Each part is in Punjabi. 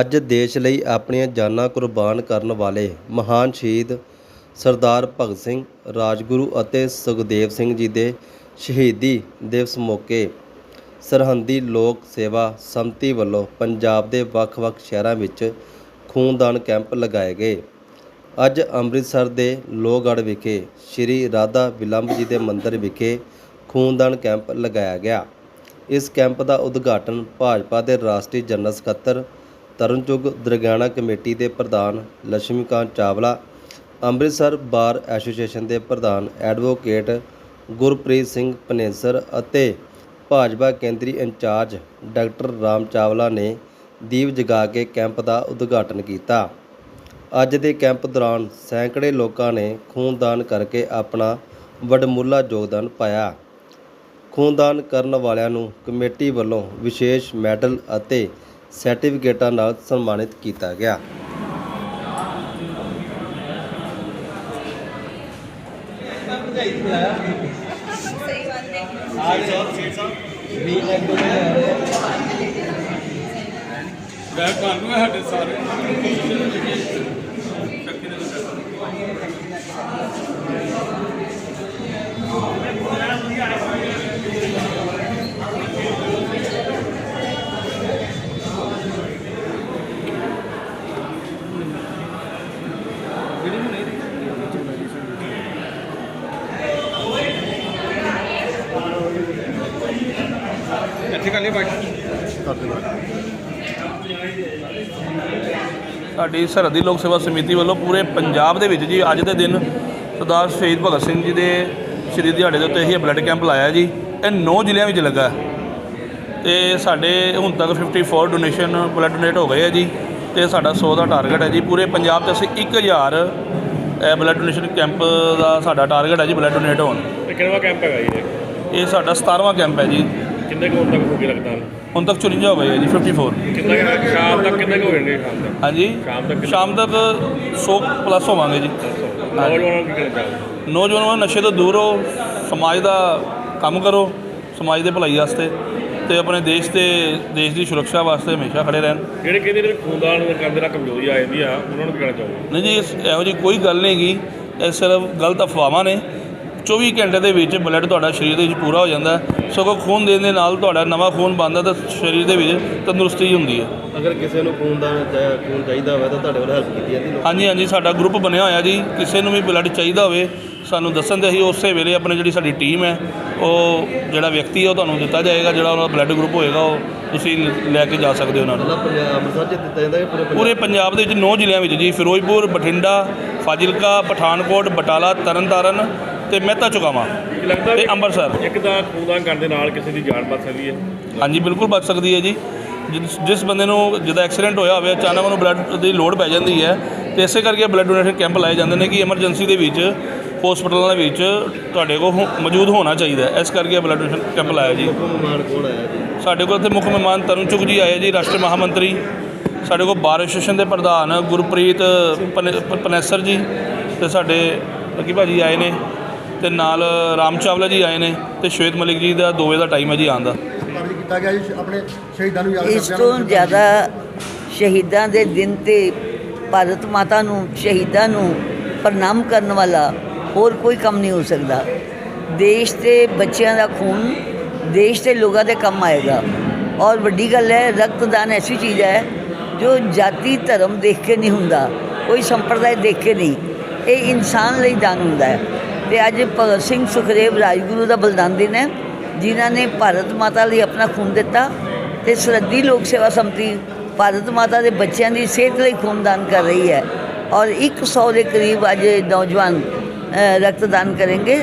ਅੱਜ ਦੇਸ਼ ਲਈ ਆਪਣੀਆਂ ਜਾਨਾਂ ਕੁਰਬਾਨ ਕਰਨ ਵਾਲੇ ਮਹਾਨ ਸ਼ਹੀਦ ਸਰਦਾਰ ਭਗਤ ਸਿੰਘ, ਰਾਜਗੁਰੂ ਅਤੇ ਸੁਖਦੇਵ ਸਿੰਘ ਜੀ ਦੇ ਸ਼ਹੀਦੀ ਦਿਵਸ ਮੌਕੇ ਸਰਹੰਦੀ ਲੋਕ ਸੇਵਾ ਸੰਮਤੀ ਵੱਲੋਂ ਪੰਜਾਬ ਦੇ ਵੱਖ-ਵੱਖ ਸ਼ਹਿਰਾਂ ਵਿੱਚ ਖੂਨਦਾਨ ਕੈਂਪ ਲਗਾਏ ਗਏ। ਅੱਜ ਅੰਮ੍ਰਿਤਸਰ ਦੇ ਲੋਹਗੜ੍ਹ ਵਿਖੇ ਸ੍ਰੀ ਰਾਧਾ ਵਿਲੰਬ ਜੀ ਦੇ ਮੰਦਿਰ ਵਿਖੇ ਖੂਨਦਾਨ ਕੈਂਪ ਲਗਾਇਆ ਗਿਆ। ਇਸ ਕੈਂਪ ਦਾ ਉਦਘਾਟਨ ਭਾਜਪਾ ਦੇ ਰਾਸ਼ਟਰੀ ਜਨਰਲ ਸਕੱਤਰ ਤਰਨਚੁੱਗ ਦਰਗਿਆਣਾ ਕਮੇਟੀ ਦੇ ਪ੍ਰਧਾਨ ਲక్ష్ਮੀਕਾਂਤ ਚਾਵਲਾ, ਅੰਮ੍ਰਿਤਸਰ ਬਾਰ ਐਸੋਸੀਏਸ਼ਨ ਦੇ ਪ੍ਰਧਾਨ ਐਡਵੋਕੇਟ ਗੁਰਪ੍ਰੀਤ ਸਿੰਘ ਪਨੇਸਰ ਅਤੇ ਭਾਜਪਾ ਕੇਂਦਰੀ ਇੰਚਾਰਜ ਡਾਕਟਰ ਰਾਮ ਚਾਵਲਾ ਨੇ ਦੀਪ ਜਗਾ ਕੇ ਕੈਂਪ ਦਾ ਉਦਘਾਟਨ ਕੀਤਾ। ਅੱਜ ਦੇ ਕੈਂਪ ਦੌਰਾਨ ਸੈਂਕੜੇ ਲੋਕਾਂ ਨੇ ਖੂਨਦਾਨ ਕਰਕੇ ਆਪਣਾ ਵਡਮੁੱਲਾ ਯੋਗਦਾਨ ਪਾਇਆ। ਖੂਨਦਾਨ ਕਰਨ ਵਾਲਿਆਂ ਨੂੰ ਕਮੇਟੀ ਵੱਲੋਂ ਵਿਸ਼ੇਸ਼ ਮੈਡਲ ਅਤੇ ਸਰਟੀਫਿਕੇਟਾਂ ਨਾਲ ਸਨਮਾਨਿਤ ਕੀਤਾ ਗਿਆ। ਮੈਂ ਤੁਹਾਨੂੰ ਹੈ ਸਾਡੇ ਸਾਰੇ। ਇੱਥੇ ਕਰ ਲਈ ਬਾਈਟ ਸਾਡੀ ਸਰਹੱਦੀ ਲੋਕ ਸੇਵਾ ਸਮਿਤੀ ਵੱਲੋਂ ਪੂਰੇ ਪੰਜਾਬ ਦੇ ਵਿੱਚ ਜੀ ਅੱਜ ਦੇ ਦਿਨ ਸਰਦਾਰ ਸ਼ਹੀਦ ਭਗਤ ਸਿੰਘ ਜੀ ਦੇ ਸ਼ਹੀਦੀ ਦਿਹਾੜੇ ਦੇ ਉੱਤੇ ਅਸੀਂ ਬਲੱਡ ਕੈਂਪ ਲਾਇਆ ਜੀ। ਇਹ 9 ਜ਼ਿਲ੍ਹਿਆਂ ਵਿੱਚ ਲੱਗਾ। ਤੇ ਸਾਡੇ ਹੁਣ ਤੱਕ 54 ਡੋਨੇਸ਼ਨ ਬਲੱਡ ਡੋਨੇਟ ਹੋ ਗਏ ਆ ਜੀ। ਤੇ ਸਾਡਾ 100 ਦਾ ਟਾਰਗੇਟ ਹੈ ਜੀ। ਪੂਰੇ ਪੰਜਾਬ 'ਚ ਅਸੀਂ 1000 ਇਹ ਬਲੱਡ ਡੋਨੇਸ਼ਨ ਕੈਂਪ ਦਾ ਸਾਡਾ ਟਾਰਗੇਟ ਹੈ ਜੀ ਬਲੱਡ ਡੋਨੇਟ ਹੋਣ। ਇਹ ਕਿਹੜਾ ਕੈਂਪ ਹੈਗਾ ਜੀ ਇਹ? ਇਹ ਸਾਡਾ 17ਵਾਂ ਕੈਂਪ ਹੈ ਜੀ। ਕਿੰਨੇ ਕੁ ਹੁਣ ਤੱਕ ਹੋ ਗਏ ਲੱਗਦਾ ਹੁਣ ਤੱਕ 54 ਹੋ ਗਏ ਆ ਜੀ 54 ਕਿੰਨਾ ਕੁ ਸ਼ਾਮ ਤੱਕ ਕਿੰਨੇ ਕੁ ਹੋ ਜਾਣਗੇ ਸ਼ਾਮ ਤੱਕ? ਹਾਂਜੀ। ਸ਼ਾਮ ਤੱਕ ਸ਼ਾਮ ਤੱਕ 100 ਪਲੱਸ ਹੋਵਾਂਗੇ ਜੀ। ਨੌਜਵਾਨਾਂ ਨੂੰ ਕੀ ਕਹਿਣਾ ਚਾਹੋਗੇ? ਨੌਜਵਾਨਾਂ ਨਸ਼ੇ ਤੋਂ ਦੂਰ ਰਹੋ ਸਮਾਜ ਦਾ ਕੰਮ ਕਰੋ ਸਮਾਜ ਦੇ ਭਲਾਈ ਵਾਸਤੇ ਤੇ ਆਪਣੇ ਦੇਸ਼ ਤੇ ਦੇਸ਼ ਦੀ ਸੁਰੱਖਿਆ ਵਾਸਤੇ ਹਮੇਸ਼ਾ ਖੜੇ ਰਹਿਣ। ਜਿਹੜੇ ਕਹਿੰਦੇ ਨੇ ਖੂਨਦਾਨ ਕਰਦੇ ਨਾਲ ਕਮਜ਼ੋਰੀ ਆ ਜਾਂਦੀ ਆ ਉਹਨਾਂ ਨੂੰ ਕੀ ਕਹਿਣਾ ਚਾਹੋਗੇ? ਨਹੀਂ ਜੀ ਇਸ ਇਹੋ ਜਿਹੀ ਕੋਈ ਗੱਲ ਨਹੀਂ ਗੀ ਇਹ ਸਿਰਫ ਗਲਤ ਅਫਵਾਹਾਂ ਨੇ। 24 ਘੰਟੇ ਦੇ ਵਿੱਚ ਬਲੱਡ ਤੁਹਾਡਾ ਸਰੀਰ ਦੇ ਵਿੱਚ ਪੂਰਾ ਹੋ ਜਾਂਦਾ। ਸਗੋਂ ਖੂਨ ਦੇਣ ਦੇ ਨਾਲ ਤੁਹਾਡਾ ਨਵਾਂ ਖੂਨ ਬਣਦਾ ਤਾਂ ਸਰੀਰ ਦੇ ਵਿੱਚ ਤੰਦਰੁਸਤੀ ਹੁੰਦੀ ਹੈ। ਅਗਰ ਕਿਸੇ ਨੂੰ ਖੂਨਦਾਨ ਖੂਨ ਚਾਹੀਦਾ ਹੋਵੇ ਤਾਂ ਤੁਹਾਡੇ ਵੱਲ ਹੈਲਪ ਕੀਤੀ ਜਾਂਦੀ ਹਾਂਜੀ ਹਾਂਜੀ ਸਾਡਾ ਗਰੁੱਪ ਬਣਿਆ ਹੋਇਆ ਜੀ। ਕਿਸੇ ਨੂੰ ਵੀ ਬਲੱਡ ਚਾਹੀਦਾ ਹੋਵੇ ਸਾਨੂੰ ਦੱਸਣ ਤੇ ਅਸੀਂ ਉਸੇ ਵੇਲੇ ਆਪਣੇ ਜਿਹੜੀ ਸਾਡੀ ਟੀਮ ਹੈ ਉਹ ਜਿਹੜਾ ਵਿਅਕਤੀ ਹੈ ਉਹ ਤੁਹਾਨੂੰ ਦਿੱਤਾ ਜਾਏਗਾ ਜਿਹੜਾ ਉਹਨਾਂ ਦਾ ਬਲੱਡ ਗਰੁੱਪ ਹੋਏਗਾ ਉਹ ਤੁਸੀਂ ਲੈ ਕੇ ਜਾ ਸਕਦੇ ਹੋ ਉਹਨਾਂ ਨੂੰ। ਅੰਮ੍ਰਿਤਸਰ ਚ ਦਿੱਤਾ ਜਾਂਦਾ ਹੈ ਪੂਰੇ ਪੂਰੇ ਪੰਜਾਬ ਦੇ ਵਿੱਚ 9 ਜ਼ਿਲ੍ਹਿਆਂ ਵਿੱਚ ਜੀ। ਫਿਰੋਜ਼ਪੁਰ ਬਠਿੰਡਾ ਫਾਜ਼ਿਲਕਾ ਪਠਾਨਕੋਟ ਬਟਾਲਾ ਤਰਨਤਾਰਨ ਤੇ ਮਹਿਤਾ ਚੁਕਾਵਾਂ ਲੱਗਦਾ ਤੇ ਅੰਮ੍ਰਿਤਸਰ। ਇੱਕ ਤਾਂ ਖੂਨਦਾਨ ਕਰਨ ਦੇ ਨਾਲ ਕਿਸੇ ਦੀ ਜਾਨ ਬਚ ਸਕਦੀ ਹੈ। ਹਾਂਜੀ ਬਿਲਕੁਲ ਬਚ ਸਕਦੀ ਹੈ ਜੀ। ਜਿਸ ਜਿਸ ਬੰਦੇ ਨੂੰ ਜਿਹਦਾ ਐਕਸੀਡੈਂਟ ਹੋਇਆ ਹੋਵੇ ਅਚਾਨਕ ਉਹਨੂੰ ਬਲੱਡ ਦੀ ਲੋੜ ਪੈ ਜਾਂਦੀ ਹੈ ਤੇ ਇਸੇ ਕਰਕੇ ਬਲੱਡ ਡੋਨੇਸ਼ਨ ਕੈਂਪ ਲਾਏ ਜਾਂਦੇ ਨੇ ਕਿ ਐਮਰਜੈਂਸੀ ਦੇ ਵਿੱਚ ਹਸਪਤਾਲਾਂ ਦੇ ਵਿੱਚ ਤੁਹਾਡੇ ਕੋਲ ਹੋ- ਮੌਜੂਦ ਹੋਣਾ ਚਾਹੀਦਾ ਹੈ। ਇਸ ਕਰਕੇ ਬਲੱਡ ਡੋਨੇਸ਼ਨ ਕੈਂਪ ਲਾਇਆ ਜੀ। ਮਹਿਮਾਨ ਕੋਲ ਆਇਆ ਜੀ? ਸਾਡੇ ਕੋਲ ਇੱਥੇ ਮੁੱਖ ਮਹਿਮਾਨ ਤਰੁਣ ਚੁਗ ਜੀ ਆਏ ਜੀ ਰਾਸ਼ਟਰੀ ਮਹਾਮੰਤਰੀ। ਸਾਡੇ ਕੋਲ ਬਾਰ ਐਸੋਸੀਏਸ਼ਨ ਦੇ ਪ੍ਰਧਾਨ ਗੁਰਪ੍ਰੀਤ ਪਨੇ- ਪ- ਪਨੇਸਰ ਜੀ ਤੇ ਸਾਡੇ ਲੱਕੀ ਭਾਜੀ ਆਏ ਨੇ। ਤੇ ਨਾਲ ਰਾਮ ਚਾਵਲਾ ਜੀ ਆਏ ਨੇ ਤੇ ਸ਼ਵੇਤ ਮਲਿਕ ਜੀ ਦਾ 2 ਵਜੇ ਦਾ ਟਾਈਮ ਹੈ ਜੀ ਆਉਣ ਦਾ। ਕਾਰਜ ਕੀਤਾ ਗਿਆ ਜੀ ਆਪਣੇ ਸ਼ਹੀਦਾਂ ਨੂੰ ਯਾਦ ਇਸ ਤੋਂ ਜ਼ਿਆਦਾ ਸ਼ਹੀਦਾਂ ਦੇ ਦਿਨ ਤੇ ਭਾਰਤ ਮਾਤਾ ਨੂੰ ਸ਼ਹੀਦਾਂ ਨੂੰ ਪ੍ਰਣਾਮ ਕਰਨ ਵਾਲਾ ਹੋਰ ਕੋਈ ਕੰਮ ਨਹੀਂ ਹੋ ਸਕਦਾ। ਦੇਸ਼ ਦੇ ਬੱਚਿਆਂ ਦਾ ਖੂਨ ਦੇਸ਼ ਦੇ ਲੋਕਾਂ ਦੇ ਕੰਮ ਆਏਗਾ। ਔਰ ਵੱਡੀ ਗੱਲ ਹੈ ਰਕਤਦਾਨ ਐਸੀ ਚੀਜ਼ ਹੈ ਜੋ ਜਾਤੀ ਧਰਮ ਦੇਖ ਕੇ ਨਹੀਂ ਹੁੰਦਾ ਕੋਈ ਸੰਪਰਦਾਇ ਦੇਖ ਕੇ ਨਹੀਂ। ਇਹ ਇਨਸਾਨ ਲਈ ਦਾਨ ਹੁੰਦਾ ਹੈ। ਤੇ ਅੱਜ ਭਗਤ ਸਿੰਘ ਸੁਖਦੇਵ ਰਾਜਗੁਰੂ ਦਾ ਬਲਿਦਾਨ ਦਿਨ ਹੈ ਜਿਨ੍ਹਾਂ ਨੇ ਭਾਰਤ ਮਾਤਾ ਲਈ ਆਪਣਾ ਖੂਨ ਦਿੱਤਾ ਤੇ ਸਰਹੱਦੀ ਲੋਕ ਸੇਵਾ ਸੰਮਤੀ ਭਾਰਤ ਮਾਤਾ ਦੇ ਬੱਚਿਆਂ ਦੀ ਸਿਹਤ ਲਈ ਖੂਨਦਾਨ ਕਰ ਰਹੀ ਹੈ ਔਰ 100 ਦੇ ਕਰੀਬ ਅੱਜ ਨੌਜਵਾਨ अ, रक्तदान करेंगे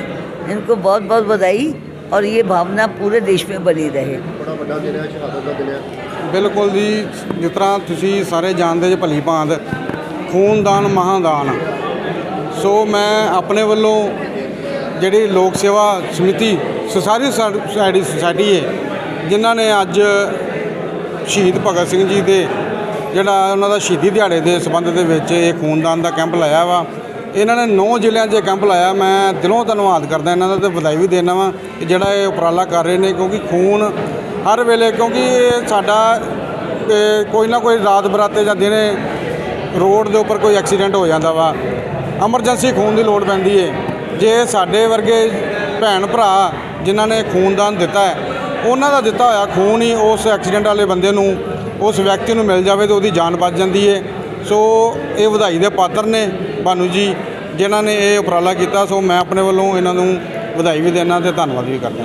इनको बहुत बहुत बधाई और ये भावना पूरे देश में बनी रहे ਬੜਾ ਵੱਡਾ ਦਿਨ ਹੈ ਸ਼ਹਾਦਤ ਦਾ ਦਿਨ ਹੈ ਬਿਲਕੁਲ ਜੀ ਜਿਸ ਤਰ੍ਹਾਂ ਤੁਸੀਂ ਸਾਰੇ ਜਾਣਦੇ ਜੇ ਭਲੀ ਭਾਂਤ ਖੂਨਦਾਨ ਮਹਾਦਾਨ ਸੋ ਮੈਂ ਆਪਣੇ ਵੱਲੋਂ ਜਿਹੜੀ ਲੋਕ ਸੇਵਾ ਸਮਿਤੀ, ਸੁਸਾਰੀ ਸੋਸਾਇਟੀ ਸੁਸਾਇਟੀ ਹੈ ਜਿਨ੍ਹਾਂ ਨੇ ਅੱਜ ਸ਼ਹੀਦ ਭਗਤ ਸਿੰਘ ਜੀ ਦੇ ਜਿਹੜਾ ਉਹਨਾਂ ਦਾ ਸ਼ਹੀਦੀ ਦਿਹਾੜੇ ਦੇ ਸੰਬੰਧ ਦੇ ਵਿੱਚ ਇਹ ਖੂਨਦਾਨ ਦਾ ਕੈਂਪ ਲਾਇਆ ਵਾ। ਇਹਨਾਂ ਨੇ 9 ਜ਼ਿਲ੍ਹਿਆਂ 'ਚ ਇਹ ਕੈਂਪ ਲਾਇਆ। ਮੈਂ ਦਿਲੋਂ ਧੰਨਵਾਦ ਕਰਦਾ ਇਹਨਾਂ ਦਾ ਤੇ ਵਧਾਈ ਵੀ ਦੇਣਾ ਵਾ ਕਿ ਜਿਹੜਾ ਇਹ ਉਪਰਾਲਾ ਕਰ ਰਹੇ ਨੇ, ਕਿਉਂਕਿ ਖੂਨ ਹਰ ਵੇਲੇ, ਕਿਉਂਕਿ ਇਹ ਸਾਡਾ ਕੋਈ ਨਾ ਕੋਈ ਰਾਤ ਬਰਾਤੇ ਜਾਂ ਦਿਨੇ ਰੋਡ ਦੇ ਉੱਪਰ ਕੋਈ ਐਕਸੀਡੈਂਟ ਹੋ ਜਾਂਦਾ ਵਾ। ਐਮਰਜੈਂਸੀ ਖੂਨ ਦੀ ਲੋੜ ਪੈਂਦੀ ਹੈ ਜੇ ਸਾਡੇ ਵਰਗੇ ਭੈਣ ਭਰਾ ਜਿਨ੍ਹਾਂ ਨੇ ਖੂਨਦਾਨ ਦਿੱਤਾ ਹੈ, ਉਹਨਾਂ ਦਾ ਦਿੱਤਾ ਹੋਇਆ ਖੂਨ ਹੀ ਉਸ ਐਕਸੀਡੈਂਟ ਵਾਲੇ ਬੰਦੇ ਨੂੰ, ਉਸ ਵਿਅਕਤੀ ਨੂੰ ਮਿਲ ਜਾਵੇ ਤੇ ਉਹਦੀ ਜਾਨ ਬਚ ਜਾਂਦੀ ਹੈ ਸੋ ਇਹ ਵਧਾਈ ਦੇ ਪਾਤਰ ਨੇ ਭਾਨੂ ਜੀ, ਜਿਨ੍ਹਾਂ ਨੇ ਇਹ ਉਪਰਾਲਾ ਕੀਤਾ। ਸੋ ਮੈਂ ਆਪਣੇ ਵੱਲੋਂ ਇਹਨਾਂ ਨੂੰ ਵਧਾਈ ਵੀ ਦੇਣਾ ਤੇ ਧੰਨਵਾਦ ਵੀ ਕਰਦਾ।